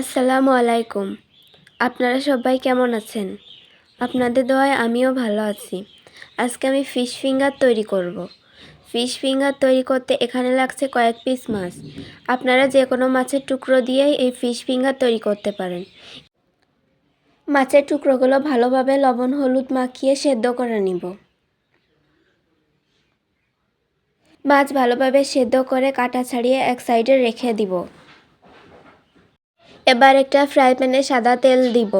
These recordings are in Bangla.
আসসালামু আলাইকুম। আপনারা সবাই কেমন আছেন? আপনাদের দোয়ায় আমিও ভালো আছি। আজকে আমি ফিশ ফিঙ্গার তৈরি করব। ফিশ ফিঙ্গার তৈরি করতে এখানে লাগছে কয়েক পিস মাছ। আপনারা যে কোনো মাছের টুকরো দিয়েই এই ফিশ ফিঙ্গার তৈরি করতে পারেন। মাছের টুকরোগুলো ভালোভাবে লবণ, হলুদ মাখিয়ে সেদ্ধ করে নিব। মাছ ভালোভাবে সেদ্ধ করে কাটা ছাড়িয়ে এক সাইডে রেখে দিব। এবার একটা ফ্রাই প্যানে সাদা তেল দিব।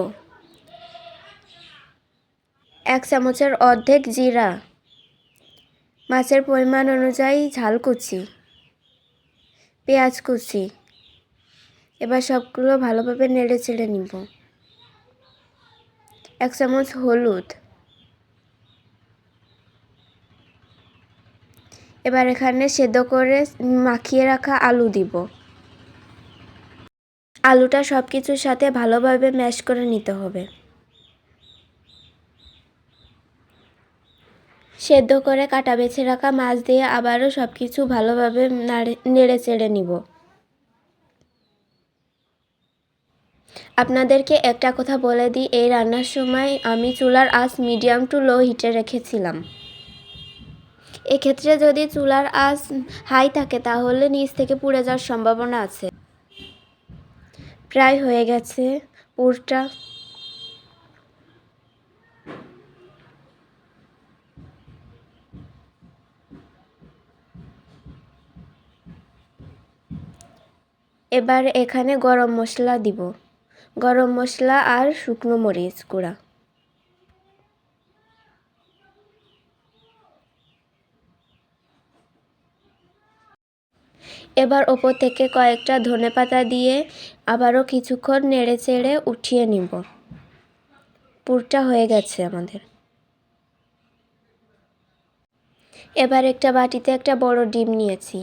এক চামচের অর্ধেক জিরা। মাছের পরিমাণ অনুযায়ী ঝাল কুচি। পেঁয়াজ কুচি। এবার সবগুলো ভালোভাবে নেড়ে চেড়ে নিব। এক চামচ হলুদ। এবার এখানে সেদ্ধ করে মাখিয়ে রাখা আলু দিব। আলুটা সব কিছুর সাথে ভালোভাবে ম্যাশ করে নিতে হবে। সেদ্ধ করে কাটা বেছে রাখা মাছ দিয়ে আবারও সব কিছু ভালোভাবে নেড়ে চেড়ে নিব। আপনাদেরকে একটা কথা বলে দিই, এই রান্নার সময় আমি চুলার আঁচ মিডিয়াম টু লো হিটে রেখেছিলাম। এক্ষেত্রে যদি চুলার আঁচ হাই থাকে, তাহলে নিচ থেকে পুড়ে যাওয়ার সম্ভাবনা আছে। প্রায় হয়ে গেছে পুরটা। এবার এখানে গরম মশলা দিব। গরম মশলা আর শুকনো মরিচ গুঁড়া। এবার ওপর থেকে কয়েকটা ধনে পাতা দিয়ে আবারও কিছুক্ষণ নেড়ে চেড়ে উঠিয়ে নিব। পুরটা হয়ে গেছে আমাদের। এবার একটা বাটিতে একটা বড় ডিম নিয়েছি।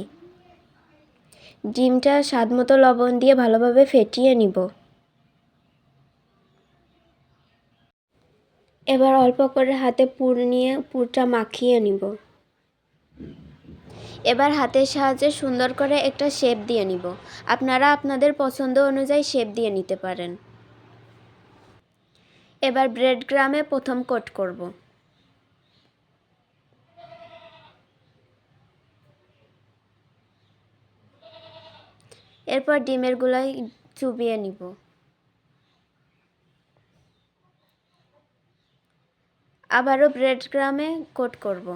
ডিমটা স্বাদ মতো লবণ দিয়ে ভালোভাবে ফেটিয়ে নিব। এবার অল্প করে হাতে পুর নিয়ে পুরটা মাখিয়ে নিব। এবার হাতের সাহায্যে সুন্দর করে একটা শেপ দিয়ে নিব। আপনারা আপনাদের পছন্দ অনুযায়ী শেপ দিয়ে নিতে পারেন। এবার ব্রেড গ্রামে প্রথম কোট করব। এরপর ডিমের গুলাই চুবিয়ে নিব। আবারও ব্রেড গ্রামে কোট করব।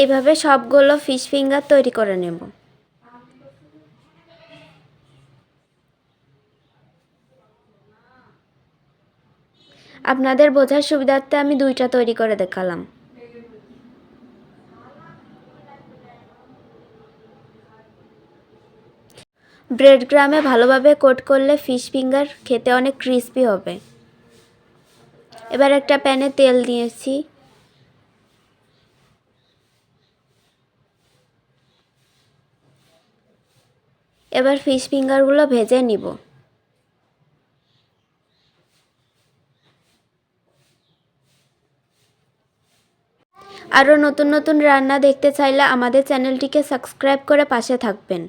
এইভাবে সবগুলো ফিশ ফিঙ্গার তৈরি করে নেব। আপনাদের বোঝার সুবিধার্থে আমি দুইটা তৈরি করে দেখালাম। ব্রেড গ্রামে ভালোভাবে কোট করলে ফিশ ফিঙ্গার খেতে অনেক ক্রিস্পি হবে। এবার একটা প্যানে তেল দিয়েছি। এবার ফিশ ফিঙ্গারগুলো ভেজে নিব। আরও নতুন নতুন রান্না দেখতে চাইলে আমাদের চ্যানেলটিকে সাবস্ক্রাইব করে পাশে থাকবেন।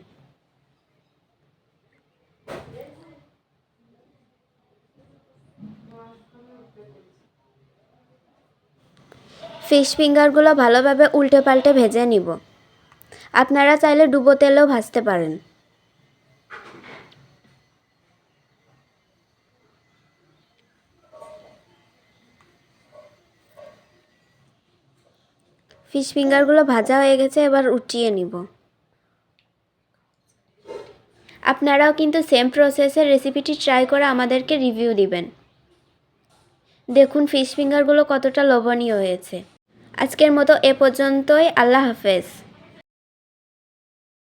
ফিশ ফিঙ্গারগুলো ভালোভাবে উল্টে পাল্টে ভেজে নিব। আপনারা চাইলে ডুবো তেলেও ভাজতে পারেন। ফিশ ফিঙ্গারগুলো ভাজা হয়ে গেছে, এবার উঠিয়ে নিব। আপনারাও কিন্তু সেম প্রসেসের রেসিপিটি ট্রাই করে আমাদেরকে রিভিউ দিবেন। দেখুন ফিশ ফিঙ্গারগুলো কতটা লোভনীয় হয়েছে। আজকের মতো এ পর্যন্তই, আল্লাহ হাফেজ।